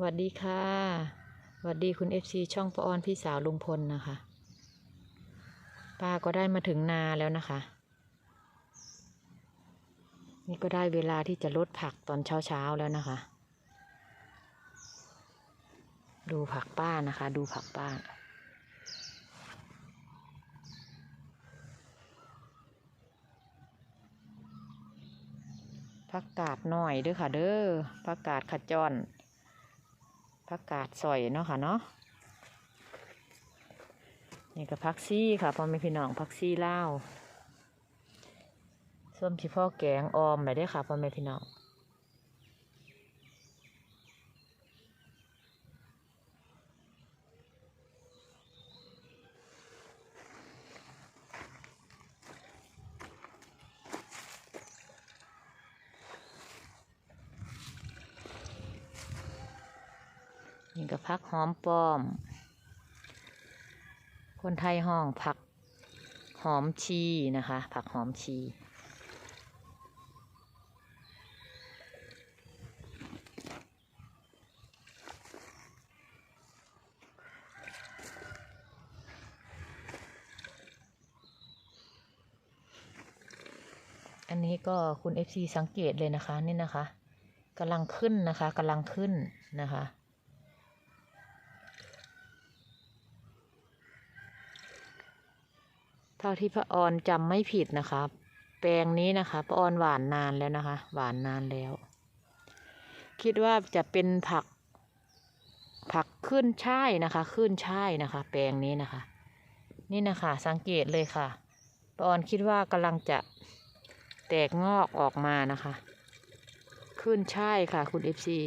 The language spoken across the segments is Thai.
สวัสดีค่ะสวัสดีคุณเอฟซีช่องปออนพี่สาวลุงพลนะคะ ป้าก็ได้มาถึงนาแล้วนะคะ นี่ก็ได้เวลาที่จะลดผักตอนเช้าเช้าแล้วนะคะ ดูผักป้านะคะ ดูผักป้าผักกาดหน่อยเด้อค่ะ เด้อผักกาดขจร ผักกาดสอยเนาะค่ะเนาะนี่ก็ผักซี่ค่ะพ่อแม่พี่น้องผักซี่เล่าวส้มชีพ่อแกงออมไปได้ค่ะพ่อแม่พี่น้อง นี่ก็ผักหอมป้อม คนไทยห้องผักหอมชีนะคะ ผักหอมชี อันนี้ก็คุณ FC สังเกตเลยนะคะ นี่นะคะกำลังขึ้นนะคะกำลังขึ้นนะคะ เท่าที่พระออนจำไม่ผิดนะคะแปลงนี้นะคะพระออนหวานนานแล้วนะคะ หวานนานแล้ว คิดว่าจะเป็นผัก ผักขึ้นช่ายนะคะ ขึ้นช่ายนะคะ แปลงนี้นะคะ นี่นะคะ สังเกตเลยค่ะพระออนคิดว่ากำลังจะแตกงอกออกมานะคะ ขึ้นช่ายค่ะ คุณเอฟซี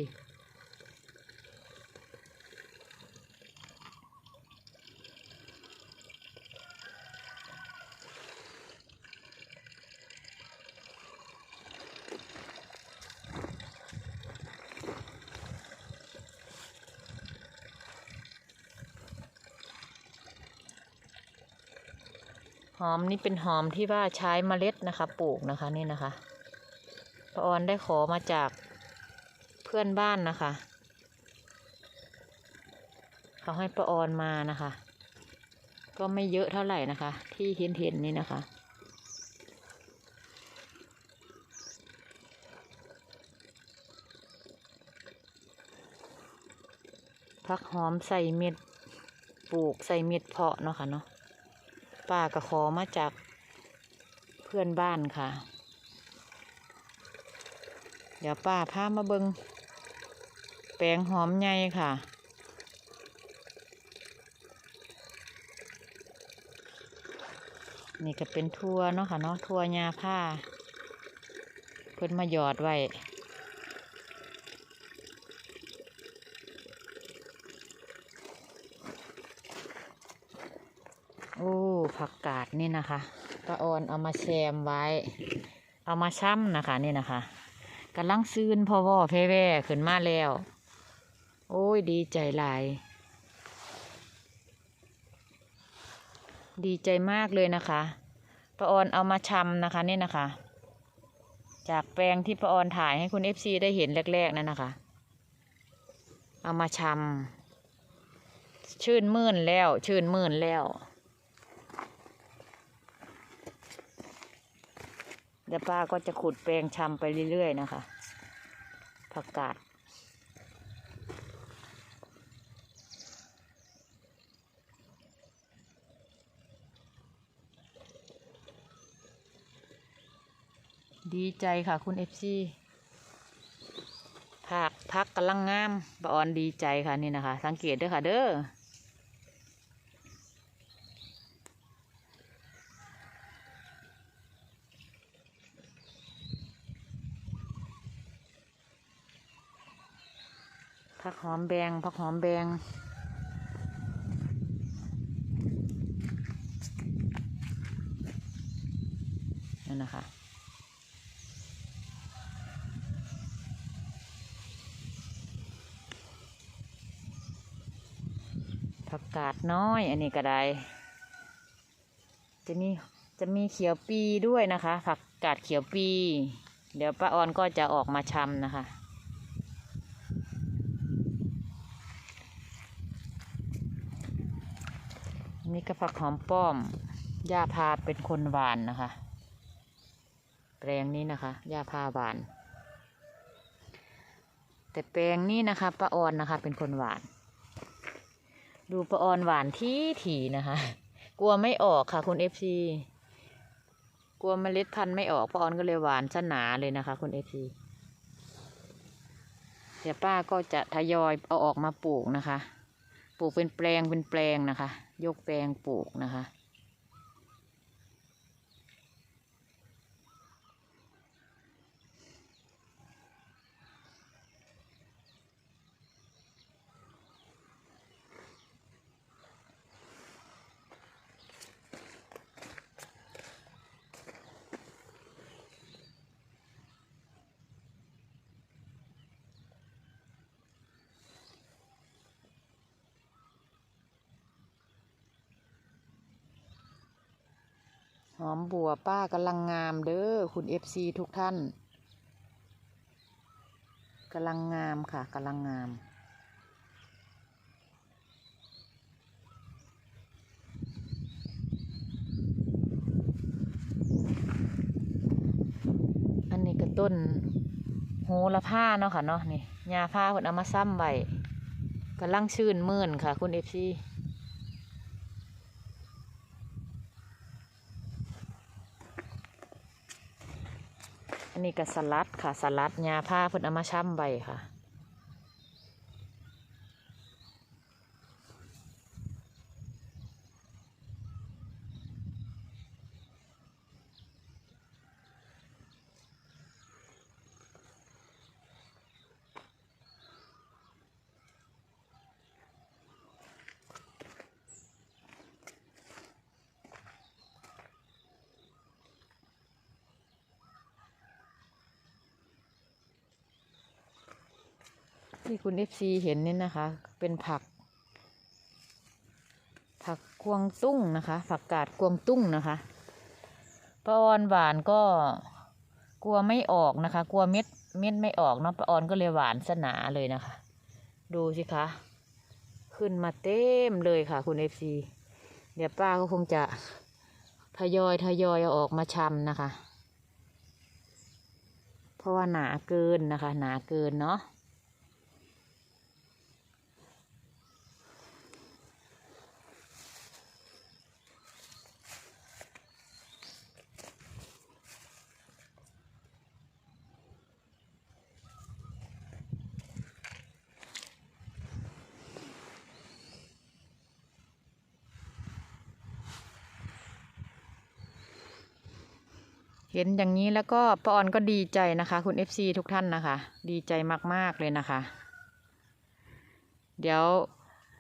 หอมนี่เป็นหอมที่ว่าใช้เมล็ดนะคะ ปลูกนะคะนี่นะคะป้าออนได้ขอมาจากเพื่อนบ้านนะคะ เขาให้ป้าออนมานะคะ ก็ไม่เยอะเท่าไหร่นะคะ ที่เห็นเห็นๆนี่นะคะพักหอมใส่เม็ดปลูกใส่เม็ดเพาะเนาะค่ะเนาะ ป้าก็ขอมาจากเพื่อนบ้านค่ะ เดี๋ยวป้าพามาเบิงแปลงหอมใหญ่ค่ะ นี่ก็เป็นทั่วเนาะค่ะเนาะทั่วยาผ้า เพิ่นมาหยอดไว้ โอ้ผักกาดนี่นะคะป้าออนเอามาแชมไว้ เอามาช่ำนะคะ นี่นะคะกำลังซื้นพ่อว่อเพแว่ขึ้นมาแล้ว โอ้ยดีใจหลาย ดีใจมากเลยนะคะป้าออนเอามาชำนะคะนี่นะคะ จากแปลงที่ป้าออนถ่ายให้คุณเอฟซีได้เห็นแรกๆนั่นนะคะ เอามาชำชื่นมื่นแล้ว ชื่นมื่นแล้ว เดี๋ยวป้าก็จะขุดแปลงชำไปเรื่อยๆนะคะผักกาดดีใจค่ะคุณเอฟซีผักพักกำลังงามบออนดีใจค่ะนี่นะคะ สังเกตด้วยค่ะเด้อ ผักหอมแบงผักหอมแบงนั่นนะคะผักกาดน้อย อันนี้ก็ได้ จะมีจะมีเขียวปีด้วยนะคะ ผักกาดเขียวปี เดี๋ยวป้าออนก็จะออกมาชำนะคะ นี่ก็ผักหอมป้อม ย่าพาเป็นคนหวานนะคะ แปลงนี้นะคะ ย่าพาหวาน แต่แปลงนี้นะคะป้าออนนะคะ เป็นคนหวาน ดูป้าออนหวานที่ถี่นะคะ กลัวไม่ออกค่ะ คุณเอฟซีกลัวเมล็ดพันธุ์ไม่ออกป้าออนก็เลยหวานซะนาเลยนะคะ คุณเอฟซีเดี๋ยวป้าก็จะทยอยเอาออกมาปลูกนะคะ ปลูกเป็นแปลงเป็นแปลงนะคะ ยกแปลงปลูกนะคะ หอมบัวป้ากำลังงามเด้อคุณเอฟซีทุกท่านกำลังงามค่ะกำลังงามอันนี้ก็ต้นโหระพาเนาะค่ะเนาะนี่ยาผ้าเพิ่นเอามาซ้ำไว้กำลังชื่นมื่นค่ะ คุณเอฟซี อันนี้ก็สลัดค่ะ สลัดยาผ้าเพิ่นเอามาช่ำใบค่ะ ที่คุณเอฟซีเห็นนี่นะคะ เป็นผัก ผักกวงตุ้งนะคะ ผักกาดกวงตุ้งนะคะป้าออนหวานก็กลัวไม่ออกนะคะ กลัวเม็ดเม็ดไม่ออกเนาะป้าออนก็เลยหวานสนาเลยนะคะ ดูสิคะ ขึ้นมาเต็มเลยค่ะ คุณเอฟซีเดี๋ยวป้าก็คงจะทยอยทยอยเอาออกมาชำนะคะ เพราะว่าหนาเกินนะคะ หนาเกินเนาะ เห็นอย่างนี้แล้วก็ป้าออนก็ดีใจนะคะ คุณ FC ทุกท่านนะคะ ดีใจมาก ๆ เลยนะคะ เดี๋ยว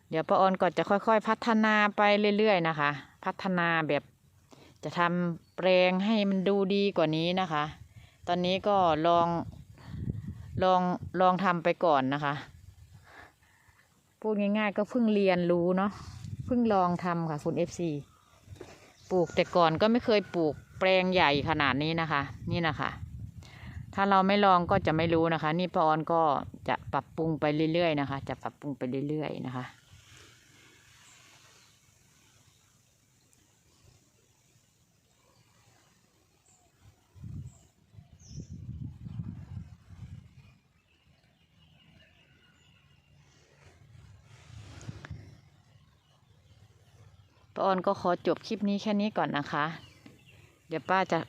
เดี๋ยวป้าออนก็จะค่อยๆ พัฒนาไปเรื่อย ๆ นะคะ พัฒนาแบบจะทำแปลงให้มันดูดีกว่านี้นะคะ ตอนนี้ก็ลองลองลองทำไปก่อนนะคะ พูดง่าย ๆ ก็เพิ่งเรียนรู้เนาะเพิ่งลองทำค่ะคุณ FC ปลูกแต่ก่อนก็ไม่เคยปลูก แปลงใหญ่ขนาดนี้นะคะ นี่นะคะ ถ้าเราไม่ลองก็จะไม่รู้นะคะ นี่ป้าออนก็จะปรับปรุงไปเรื่อยๆนะคะ จะปรับปรุงไปเรื่อยๆนะคะป้าออนก็ขอจบคลิปนี้แค่นี้ก่อนนะคะ เดี๋ยวป้าจะ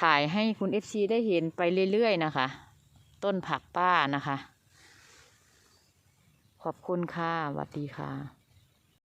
ถ่ายให้คุณเอฟซีได้เห็นไปเรื่อยๆนะคะ ต้นผักป้านะคะ ขอบคุณค่ะสวัสดีค่ะ